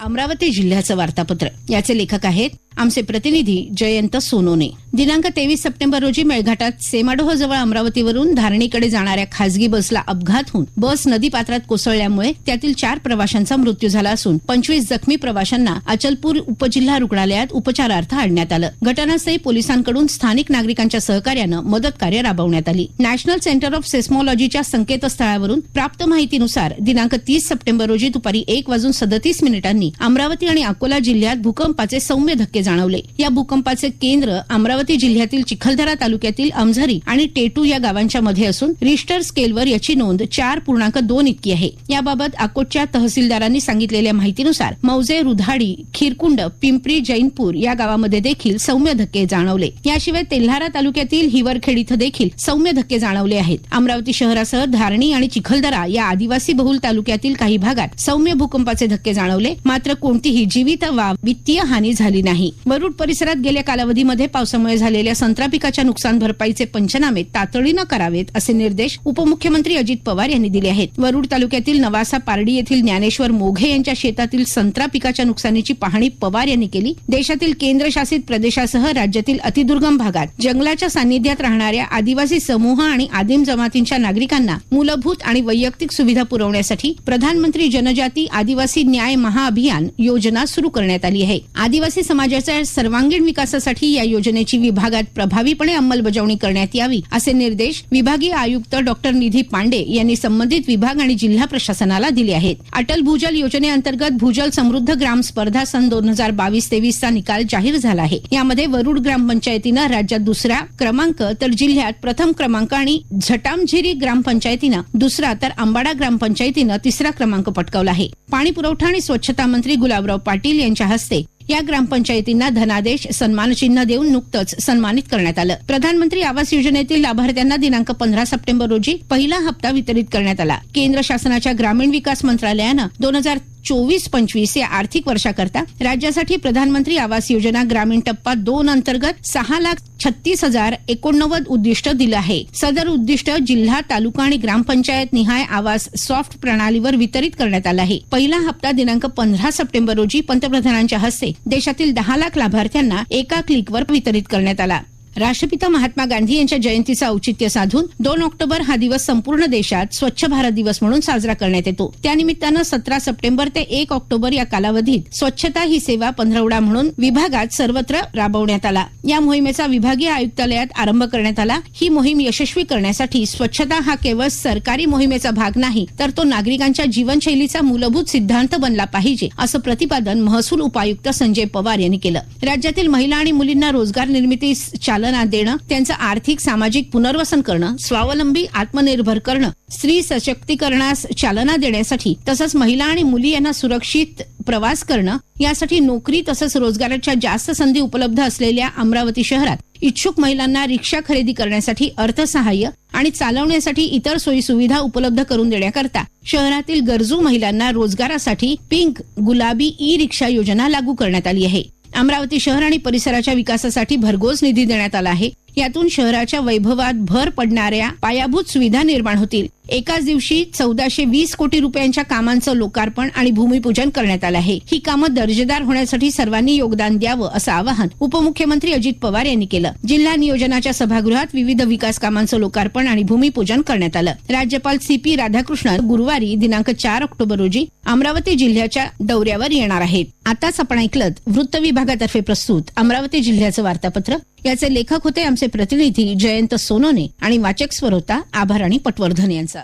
अमरावती जिल्ह्याचं वार्तापत्र. याचे लेखक आहेत आमचे प्रतिनिधी जयंत सोनोने. दिनांक तेवीस सप्टेंबर रोजी मेळघाटात सेमाडोह जवळ अमरावतीवरून धारणीकडे जाणाऱ्या खासगी बसला अपघात होऊन बस नदीपात्रात कोसळल्यामुळे त्यातील चार प्रवाशांचा मृत्यू झाला असून पंचवीस जखमी प्रवाशांना अचलपूर उपजिल्हा रुग्णालयात उपचारार्थ आणण्यात आलं. घटनास्थळी पोलिसांकडून स्थानिक नागरिकांच्या सहकार्यानं मदत कार्य राबवण्यात आली. नॅशनल सेंटर ऑफ सेस्मॉलॉजीच्या संकेतस्थळावरून प्राप्त माहितीनुसार दिनांक तीस सप्टेंबर रोजी दुपारी एक वाजून सदतीस मिनिटांनी अमरावती आणि अकोला जिल्ह्यात भूकंपाचे सौम्य धक्के जाणवले. या भूकंपाचे केंद्र अमरावती जिल्ह्यातील चिखलदरा तालुक्यातील अमझरी आणि टेटू या गावांच्या मध्ये असून रिश्टर स्केलवर याची नोंद चार पूर्णांक दोन इतकी आहे. याबाबत अकोटच्या तहसीलदारांनी सांगितलेल्या माहितीनुसार मौजे रुधाडी खिरकुंड पिंपरी जैनपूर या गावामध्ये देखील सौम्य धक्के जाणवले. याशिवाय तेल्हारा तालुक्यातील हिवरखेड इथं देखील सौम्य धक्के जाणवले आहेत. अमरावती शहरासह धारणी आणि चिखलदरा या आदिवासी बहुल तालुक्यातील काही भागात सौम्य भूकंपाचे धक्के जाणवले. मात्र कोणतीही जीवित वा वित्तीय हानी झाली नाही. वरुड परिसरात गेल्या कालावधीमध्ये पावसामुळे झालेल्या संत्रा पिकाच्या नुकसान भरपाईचे पंचनामे तातडीनं करावेत असे निर्देश उपमुख्यमंत्री अजित पवार यांनी दिले आहेत. वरुड तालुक्यातील नवासा पारडी येथील ज्ञानेश्वर मोघे यांच्या शेतातील संत्रा पिकाच्या नुकसानीची पाहणी पवार यांनी केली. देशातील केंद्रशासित प्रदेशासह राज्यातील अतिदुर्गम भागात जंगलाच्या सान्निध्यात राहणाऱ्या आदिवासी समूह आणि आदिम जमातींच्या नागरिकांना मूलभूत आणि वैयक्तिक सुविधा पुरवण्यासाठी प्रधानमंत्री जनजाती आदिवासी न्याय महाअभियान योजना सुरू करण्यात आली आहे. आदिवासी राज्याच्या सर्वांगीण विकासासाठी या योजनेची विभागात प्रभावीपणे अंमलबजावणी करण्यात यावी असे निर्देश विभागीय आयुक्त डॉक्टर निधी पांडे यांनी संबंधित विभाग आणि जिल्हा प्रशासनाला दिले आहेत. अटल भूजल योजनेअंतर्गत भूजल समृद्ध ग्राम स्पर्धा सन दोन हजार बावीस तेवीसचा निकाल जाहीर झाला आहे. यामध्ये वरुड ग्रामपंचायतीनं राज्यात दुसरा क्रमांक तर जिल्ह्यात प्रथम क्रमांक आणि झटामझिरी ग्रामपंचायतीनं दुसरा तर आंबाडा ग्रामपंचायतीनं तिसरा क्रमांक पटकावला आहे. पाणी पुरवठा आणि स्वच्छता मंत्री गुलाबराव पाटील यांच्या हस्ते या ग्रामपंचायतींना धनादेश सन्मानचिन्ह देऊन नुकतंच सन्मानित करण्यात आलं. प्रधानमंत्री आवास योजनेतील लाभार्थ्यांना दिनांक पंधरा सप्टेंबर रोजी पहिला हप्ता वितरित करण्यात आला. केंद्र शासनाच्या ग्रामीण विकास मंत्रालयानं दोन हजार चोवीस पंचवीस या आर्थिक वर्षाकरता राज्यासाठी प्रधानमंत्री आवास योजना ग्रामीण टप्पा दोन अंतर्गत सहा लाख छत्तीस हजार एकोणनव्वद उद्दिष्ट दिलं आहे. सदर उद्दिष्ट जिल्हा तालुका आणि ग्रामपंचायत निहाय आवास सॉफ्ट प्रणालीवर वितरित करण्यात आला आहे. पहिला हप्ता दिनांक पंधरा सप्टेंबर रोजी पंतप्रधानांच्या हस्ते देशातील दहा लाख लाभार्थ्यांना एका क्लिकवर वितरित करण्यात आला. राष्ट्रपिता महात्मा गांधी यांच्या जयंतीचं औचित्य साधून दोन ऑक्टोबर हा दिवस संपूर्ण देशात स्वच्छ भारत दिवस म्हणून साजरा करण्यात येतो. त्यानिमित्तानं सतरा सप्टेंबर ते एक ऑक्टोबर या कालावधीत स्वच्छता ही सेवा पंधरवडा म्हणून विभागात सर्वत्र राबवण्यात आला. या मोहिमेचा विभागीय आयुक्तालयात आरंभ करण्यात आला. ही मोहीम यशस्वी करण्यासाठी स्वच्छता हा केवळ सरकारी मोहिमेचा भाग नाही तर तो नागरिकांच्या जीवनशैलीचा मूलभूत सिद्धांत बनला पाहिजे असं प्रतिपादन महसूल उपायुक्त संजय पवार यांनी केलं. राज्यातील महिला आणि मुलींना रोजगार निर्मितीस चालक देणं त्यांचं आर्थिक सामाजिक पुनर्वसन करणं स्वावलंबी आत्मनिर्भर करणं स्त्री सशक्तीकरणास चालना देण्यासाठी तसंच महिला आणि मुली यांना सुरक्षित प्रवास करणं यासाठी नोकरी तसंच रोजगाराच्या जास्त संधी उपलब्ध असलेल्या अमरावती शहरात इच्छुक महिलांना रिक्षा खरेदी करण्यासाठी अर्थसहाय्य आणि चालवण्यासाठी इतर सोयी सुविधा उपलब्ध करून देण्याकरता शहरातील गरजू महिलांना रोजगारासाठी पिंक गुलाबी ई रिक्षा योजना लागू करण्यात आली आहे. अमरावती शहर आणि परिसराच्या विकासासाठी भरघोस निधी देण्यात आला आहे. यातून शहराच्या वैभवात भर पडणाऱ्या पायाभूत सुविधा निर्माण होतील. एकाच दिवशी चौदाशे वीस कोटी रुपयांच्या कामांचं लोकार्पण आणि भूमिपूजन करण्यात आलं आहे. ही कामं दर्जेदार होण्यासाठी सर्वांनी योगदान द्यावं असं आवाहन उपमुख्यमंत्री अजित पवार यांनी केलं. जिल्हा नियोजनाच्या सभागृहात विविध विकास कामांचं लोकार्पण आणि भूमिपूजन करण्यात आलं. राज्यपाल सी पी राधाकृष्णन गुरुवारी दिनांक चार ऑक्टोबर रोजी अमरावती जिल्ह्याच्या दौऱ्यावर येणार आहेत. आताच आपण ऐकलं वृत्त विभागातर्फे प्रस्तुत अमरावती जिल्ह्याचं वार्तापत्र. याचे लेखक होते आमचे प्रतिनिधी जयंत सोनोने. आणि वाचक स्वर होता आभार आणि पटवर्धन यांचा.